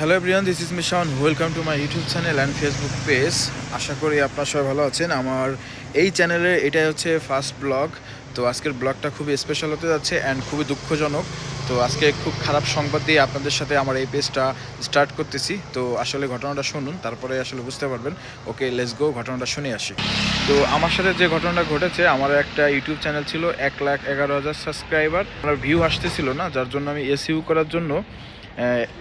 Hello everyone this is mission welcome to my YouTube channel and Facebook page আশা করি আপনারা সবাই ভালো আছেন। আমার এই চ্যানেলে এটাই হচ্ছে ফার্স্ট ব্লগ তো আজকের ব্লগটা খুবই স্পেশাল হতে যাচ্ছে অ্যান্ড খুবই দুঃখজনক। তো আজকে খুব খারাপ সংবাদ দিয়ে আপনাদের সাথে আমার এই পেজটা স্টার্ট করতেছি। তো আসলে ঘটনাটা শুনুন, তারপরে আসলে বুঝতে পারবেন। ওকে লেটস গো ঘটনাটা শুনে আসি। তো আমার সাথে যে ঘটনাটা ঘটেছে, আমার একটা ইউটিউব চ্যানেল ছিল, এক লাখ এগারো হাজার সাবস্ক্রাইবার আমার ভিউ আসতেছিল না, যার জন্য আমি এসইউ করার জন্য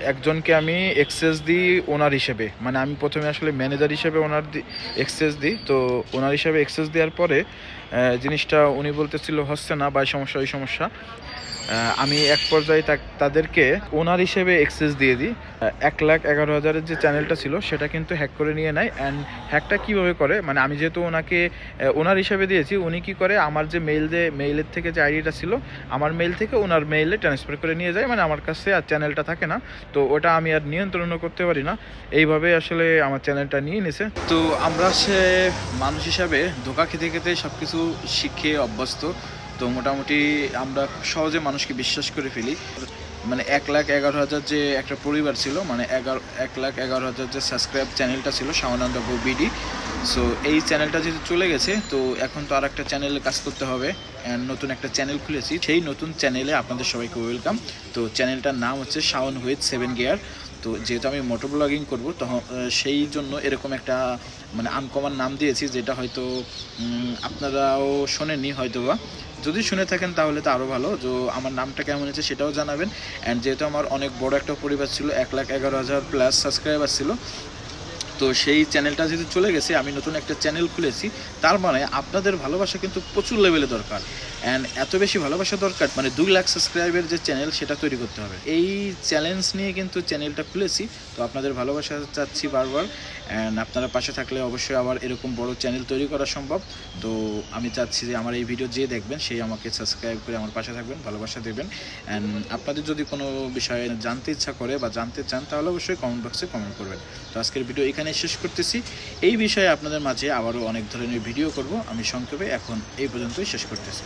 একজনকে আমি এক্সেস দিই ওনার হিসেবে। মানে আমি প্রথমে আসলে ম্যানেজার হিসেবে ওনার দি এক্সেস দিই। তো ওনার হিসেবে এক্সেস দেওয়ার পরে জিনিসটা উনি বলতেছিল, হচ্ছে না বা সমস্যা, ওই সমস্যা। আমি এক পর্যায়ে তা- তাদেরকে ওনার হিসেবে এক্সেস দিয়ে দিই। এক লাখ এগারো হাজারের যে চ্যানেলটা ছিল, সেটা কিন্তু হ্যাক করে নিয়ে নেয়। অ্যান্ড হ্যাকটা কীভাবে করে? মানে আমি যেহেতু ওনাকে ওনার হিসেবে দিয়েছি, উনি কি করে? আমার যে মেইল যে মেইলের থেকে যে আইডিটা ছিল, আমার মেইল থেকে ওনার মেইলে ট্রান্সফার করে নিয়ে যায়। মানে আমার কাছে আর চ্যানেলটা থাকে না, তো ওটা আমি আর নিয়ন্ত্রণও করতে পারি না। এইভাবে আসলে আমার চ্যানেলটা নিয়ে নিছে। তো আমরা সে মানুষ হিসাবে ধোকা খেতে খেতে সব কিছু শিখে অভ্যস্ত। তো মোটামুটি আমরা সহজে মানুষকে বিশ্বাস করে ফেলি। মানে এক লাখ এগারো হাজার যে একটা পরিবার ছিল মানে এগারো, এক লাখ এগারো হাজার যে সাবস্ক্রাইব চ্যানেলটা ছিল শাওনান্দ বিডি সো এই চ্যানেলটা যেহেতু চলে গেছে, তো এখন তো আর একটা চ্যানেলে কাজ করতে হবে। And নতুন একটা চ্যানেল খুলেছি। সেই নতুন চ্যানেলে আপনাদের সবাইকে ওয়েলকাম তো চ্যানেলটার নাম হচ্ছে শাওন হুইথ সেভেন গিয়ার তো যেহেতু আমি মোটর ব্লগিং করব তখন সেই জন্য এরকম একটা মানে আনকমন নাম দিয়েছি, যেটা হয়তো আপনারাও শোনেননি হয়তো বা যদি শুনে থাকেন তাহলে তো আরও ভালো। তো আমার নামটা কেমন হয়েছে সেটাও জানাবেন। অ্যান্ড যেহেতু আমার অনেক বড় একটা পরিবার ছিল, এক লাখ এগারো হাজার প্লাস সাবস্ক্রাইবার ছিল তো সেই চ্যানেলটা যেহেতু চলে গেছে, আমি নতুন একটা চ্যানেল খুলেছি, তার মানে আপনাদের ভালোবাসা কিন্তু প্রচুর লেভেলে দরকার। অ্যান্ড এত বেশি ভালোবাসা দরকার মানে দুই লাখ সাবস্ক্রাইবের যে চ্যানেল সেটা তৈরি করতে হবে। এই চ্যালেঞ্জ নিয়ে কিন্তু চ্যানেলটা খুলেছি, তো আপনাদের ভালোবাসা চাচ্ছি বারবার। অ্যান্ড আপনারা পাশে থাকলে অবশ্যই আবার এরকম বড় চ্যানেল তৈরি করা সম্ভব। তো আমি চাচ্ছি যে আমার এই ভিডিও যে দেখবেন, সেই আমাকে সাবস্ক্রাইব করে আমার পাশে থাকবেন, ভালোবাসা দেবেন। অ্যান্ড আপনাদের যদি কোনো বিষয়ে জানতে ইচ্ছা করে বা জানতে চান, তাহলে অবশ্যই কমেন্ট বক্সে কমেন্ট করবেন। তো আজকের ভিডিও এখানে শেষ করতেছি। এই বিষয়ে আপনাদের মাঝে আবারও অনেক ধরনের ভিডিও করব। আমি সংক্ষেপে এখন এই পর্যন্তই শেষ করতেছি।